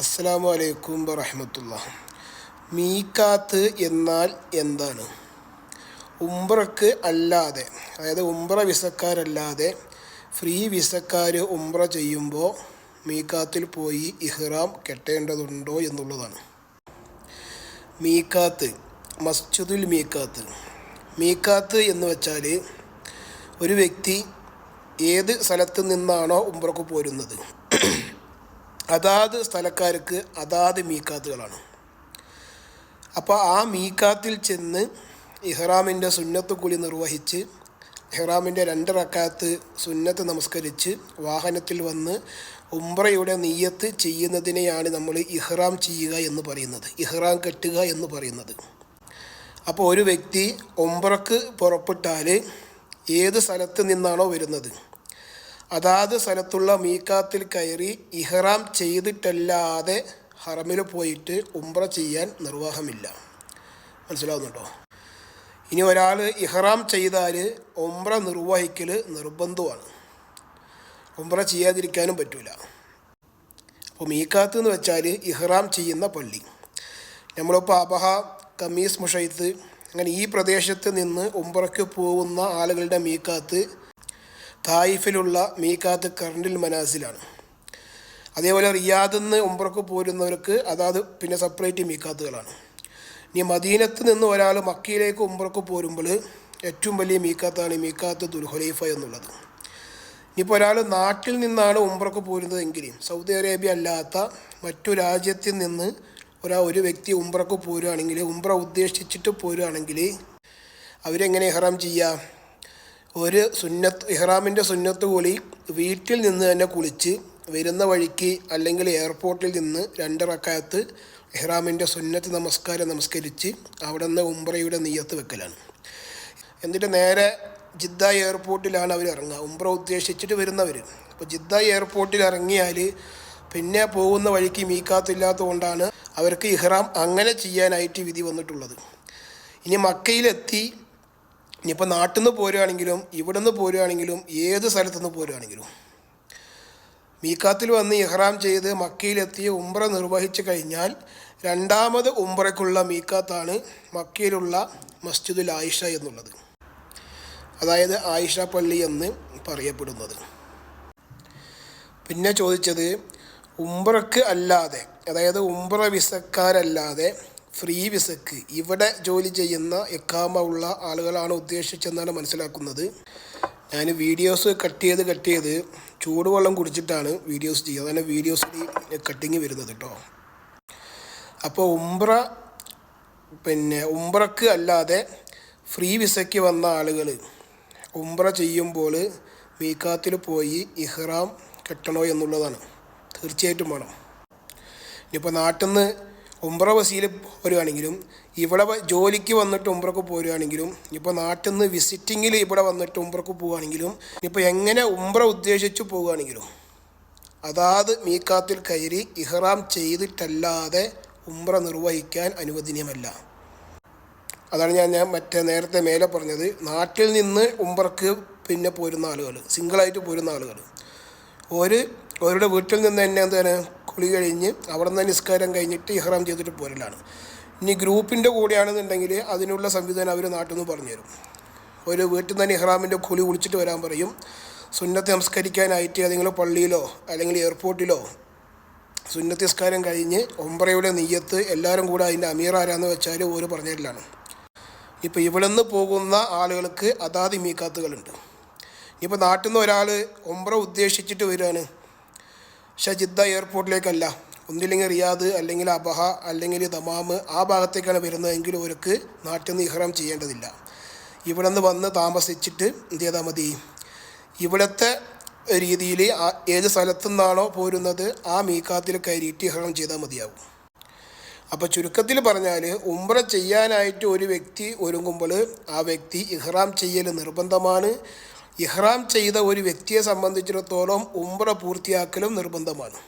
അസ്സാം വലൈക്കും വറഹമത്തുള്ള മീക്കാത്ത് എന്നാൽ എന്താണ്? ഉംറക്ക് അല്ലാതെ അതായത് ഉംറ വിസക്കാരല്ലാതെ ഫ്രീ വിസക്കാർ ഉംറ ചെയ്യുമ്പോൾ മീക്കാത്തിൽ പോയി ഇഹ്റാം കെട്ടേണ്ടതുണ്ടോ എന്നുള്ളതാണ്. മീക്കാത്ത് മസ്ജിദുൽ മീക്കാത്ത്. മീക്കാത്ത് എന്ന് വെച്ചാൽ ഒരു വ്യക്തി ഏത് സ്ഥലത്ത് നിന്നാണോ ഉംറക്ക് പോരുന്നത്? അതാത് സ്ഥലക്കാർക്ക് അതാത് മീക്കാത്തുകളാണ്. അപ്പോൾ ആ മീക്കാത്തിൽ ചെന്ന് ഇഹ്റാമിന്റെ സുന്നത്ത് കുളി നിർവഹിച്ച് ഇഹ്റാമിന്റെ രണ്ട് റക്കാത്ത് സുന്നത്ത് നമസ്കരിച്ച് വാഹനത്തിൽ വന്ന് ഉംറയുടെ നീയത്ത് ചെയ്യുന്നതിനെയാണ് നമ്മൾ ഇഹ്റാം ചെയ്യുക എന്ന് പറയുന്നത്. ഇഹ്റാം കെട്ടുക എന്ന് പറയുന്നത്. അപ്പോൾ ഒരു വ്യക്തി ഉംറക്ക് പുറപ്പെട്ടാൽ ഏത് സ്ഥലത്ത് നിന്നാണോ വരുന്നത്? അതാത് സ്ഥലത്തുള്ള മീക്കാത്തിൽ കയറി ഇഹ്റാം ചെയ്തിട്ടല്ലാതെ ഹറമിൽ പോയിട്ട് ഉംറ ചെയ്യാൻ നിർവാഹമില്ല. മനസ്സിലാവുന്നുണ്ടോ? ഇനി ഒരാൾ ഇഹ്റാം ചെയ്താൽ ഉംറ നിർവഹിക്കൽ നിർബന്ധമാണ്. ഉംറ ചെയ്യാതിരിക്കാനും പറ്റില്ല അപ്പോൾ മീക്കാത്ത് എന്ന് വെച്ചാൽ ഇഹ്റാം ചെയ്യുന്ന പള്ളി. നമ്മളിപ്പോൾ അബഹ കമീസ് മുഷൈത്ത് അങ്ങനെ ഈ പ്രദേശത്ത് നിന്ന് ഉംറയ്ക്ക് പോകുന്ന ആളുകളുടെ മീക്കാത്ത് തായിഫിലുള്ള മീക്കാത്ത് കറണ്ടിൽ മനാസിലാണ്. അതേപോലെ റിയാദിൽ നിന്ന് ഉംറക്ക് പോരുന്നവർക്ക് അതാത് പിന്നെ സെപ്പറേറ്റ് മീക്കാത്തുകളാണ് ഇനി മദീനത്ത് നിന്ന് ഒരാൾ മക്കയിലേക്ക് ഉംറക്ക് പോരുമ്പോൾ ഏറ്റവും വലിയ മീക്കാത്താണ് മീക്കാത്ത് ദുൽഹുലൈഫ എന്നുള്ളത്. ഇനിയിപ്പോൾ ഒരാൾ നാട്ടിൽ നിന്നാണ് ഉംറക്ക് പോരുന്നതെങ്കിൽ സൗദി അറേബ്യ അല്ലാത്ത മറ്റു രാജ്യത്തിൽ നിന്ന് ഒരാ ഒരു വ്യക്തി ഉംറക്ക് പോരുകയാണെങ്കിൽ ഉംറ ഉദ്ദേശിച്ചിട്ട് പോരുകയാണെങ്കിൽ അവരെങ്ങനെ ഹറാം ചെയ്യുക ഒരു സുന്നത്ത് ഇഹ്റാമിന്റെ സുന്നത്ത് കൂലി വീട്ടിൽ നിന്ന് തന്നെ കുളിച്ച് വരുന്ന വഴിക്ക് അല്ലെങ്കിൽ എയർപോർട്ടിൽ നിന്ന് രണ്ട് റക്കായത്ത് ഇഹ്റാമിന്റെ സുന്നത്ത് നമസ്കാരം നമസ്കരിച്ച് അവിടെ നിന്ന് ഉംറയുടെ നെയ്യത്ത് വെക്കലാണ്. എന്നിട്ട് നേരെ ജിദ്ദ എയർപോർട്ടിലാണ് അവർ ഇറങ്ങുക. ഉംറ ഉദ്ദേശിച്ചിട്ട് വരുന്നവർ അപ്പോൾ ജിദ്ദ എയർപോർട്ടിൽ ഇറങ്ങിയാൽ പിന്നെ പോകുന്ന വഴിക്ക് മീക്കാത്തില്ലാത്തത് കൊണ്ടാണ് അവർക്ക് ഇഹ്റാം അങ്ങനെ ചെയ്യാനായിട്ട് വിധി വന്നിട്ടുള്ളത്. ഇനി മക്കയിലെത്തി ഇനിയിപ്പോൾ നാട്ടിൽ നിന്ന് പോരുകയാണെങ്കിലും ഇവിടെ നിന്ന് പോരുകയാണെങ്കിലും ഏത് സ്ഥലത്തു നിന്ന് പോരുകയാണെങ്കിലും മീക്കാത്തിൽ വന്ന് ഇഹ്റാം ചെയ്ത് മക്കയിലെത്തി ഉംറ നിർവഹിച്ച് കഴിഞ്ഞാൽ രണ്ടാമത് ഉംറയ്ക്കുള്ള മീക്കാത്താണ് മക്കയിലുള്ള മസ്ജിദുൽ ആയിഷ എന്നുള്ളത്. അതായത് ആയിഷ പള്ളി എന്ന് പറയപ്പെടുന്നത്. പിന്നെ ചോദിച്ചത് ഉംറക്ക് അല്ലാതെ അതായത് ഉംറ വിസക്കാരല്ലാതെ ഫ്രീ വിസക്ക്. ഇവിടെ ജോലി ചെയ്യുന്ന എക്കാമ ഉള്ള ആളുകളാണ് ഉദ്ദേശിച്ചെന്നാണ് മനസ്സിലാക്കുന്നത്. ഞാൻ വീഡിയോസ് കട്ട് ചെയ്ത് കട്ട് ചെയ്ത് ചൂടുവെള്ളം കുടിച്ചിട്ടാണ് വീഡിയോസ് ചെയ്യുക. അതാണ് വീഡിയോസിൽ കട്ടിങ് വരുന്നത് കേട്ടോ അപ്പോൾ ഉംറ പിന്നെ ഉംറക്ക് അല്ലാതെ ഫ്രീ വിസയ്ക്ക് വന്ന ആളുകൾ ഉംറ ചെയ്യുമ്പോൾ മീക്കാത്തിൽ പോയി ഇഹ്റാം കെട്ടണോ എന്നുള്ളതാണ്. തീർച്ചയായിട്ടും വേണം. ഇനിയിപ്പോൾ നാട്ടിൽ നിന്ന് ഉംറ വസീൽ പോരുകയാണെങ്കിലും ഇവിടെ ജോലിക്ക് വന്നിട്ട് ഉംറക്ക് പോരുകയാണെങ്കിലും ഇപ്പോൾ നാട്ടിൽ നിന്ന് വിസിറ്റിങ്ങിൽ ഇവിടെ വന്നിട്ട് ഉംറക്ക് പോവുകയാണെങ്കിലും ഇപ്പോൾ എങ്ങനെ ഉംറ ഉദ്ദേശിച്ച് പോവുകയാണെങ്കിലും അതാത് മീക്കാത്തിൽ കയറി ഇഹ്റാം ചെയ്തിട്ടല്ലാതെ ഉംറ നിർവഹിക്കാൻ അനുവദനീയമല്ല. അതാണ് ഞാൻ ഞാൻ മറ്റേ നേരത്തെ മേലെ പറഞ്ഞത്. നാട്ടിൽ നിന്ന് ഉംറക്ക് പിന്നെ പോരുന്ന ആളുകൾ സിംഗിളായിട്ട് പോരുന്ന ആളുകൾ ഒരു അവരുടെ വീട്ടിൽ നിന്ന് തന്നെ എന്താണ് കുളി കഴിഞ്ഞ് അവിടെ നിന്ന് നിസ്കാരം കഴിഞ്ഞിട്ട് ഇഹ്റാം ചെയ്തിട്ട് പോരലാണ്. ഇനി ഗ്രൂപ്പിന്റെ കൂടെയാണെന്നുണ്ടെങ്കിൽ അതിനുള്ള സംവിധാനം അവർ നാട്ടിൽ നിന്ന് പറഞ്ഞു തരും. ഒരു വീട്ടിൽ നിന്ന് ഇഹ്റാമിന്റെ കുളി കുളിച്ചിട്ട് വരാൻ പറയും. സുന്നത്ത് നമസ്കരിക്കാനായിട്ട് ഏതെങ്കിലും പള്ളിയിലോ അല്ലെങ്കിൽ എയർപോർട്ടിലോ സുന്നത്ത് നിസ്കാരം കഴിഞ്ഞ് ഒമ്പറയുടെ നെയ്യത്ത് എല്ലാവരും കൂടെ അതിന്റെ അമീർ ആരാന്ന് വെച്ചാൽ ഓര് പറഞ്ഞതിലാണ് ഇപ്പോൾ ഇവിടെ നിന്ന് പോകുന്ന ആളുകൾക്ക് അതാത് മീക്കാത്തുകളുണ്ട്. ഇപ്പോൾ നാട്ടിൽ നിന്ന് ഒരാൾ ഒമ്പ്ര ഉദ്ദേശിച്ചിട്ട് വരികയാണ് പക്ഷേ ജിദ്ദ എയർപോർട്ടിലേക്കല്ല. ഒന്നില്ലെങ്കിൽ റിയാദ് അല്ലെങ്കിൽ അബഹ അല്ലെങ്കിൽ ദമാമ് ആ ഭാഗത്തേക്കാണ് വരുന്നതെങ്കിൽ അവർക്ക് നാട്ടിൽ നിന്ന് ഇഹ്റാം ചെയ്യേണ്ടതില്ല. ഇവിടെ നിന്ന് വന്ന് താമസിച്ചിട്ട് എന്ത് ചെയ്താൽ മതി? ഇവിടുത്തെ രീതിയിൽ ഏത് സ്ഥലത്തു നിന്നാണോ പോരുന്നത് ആ മീക്കാത്തിൽ കയറിയിട്ട് ഇഹ്റാം ചെയ്താൽ മതിയാവും. അപ്പോൾ ചുരുക്കത്തിൽ പറഞ്ഞാൽ ഉംറ ചെയ്യാനായിട്ട് ഒരു വ്യക്തി ഒരുങ്ങുമ്പോൾ ആ വ്യക്തി ഇഹ്റാം ചെയ്യൽ നിർബന്ധമാണ്. ഇഹ്റാം ചെയ്ത ഒരു വ്യക്തിയെ സംബന്ധിച്ചിടത്തോളം ഉംറ പൂർത്തിയാക്കലും നിർബന്ധമാണ്.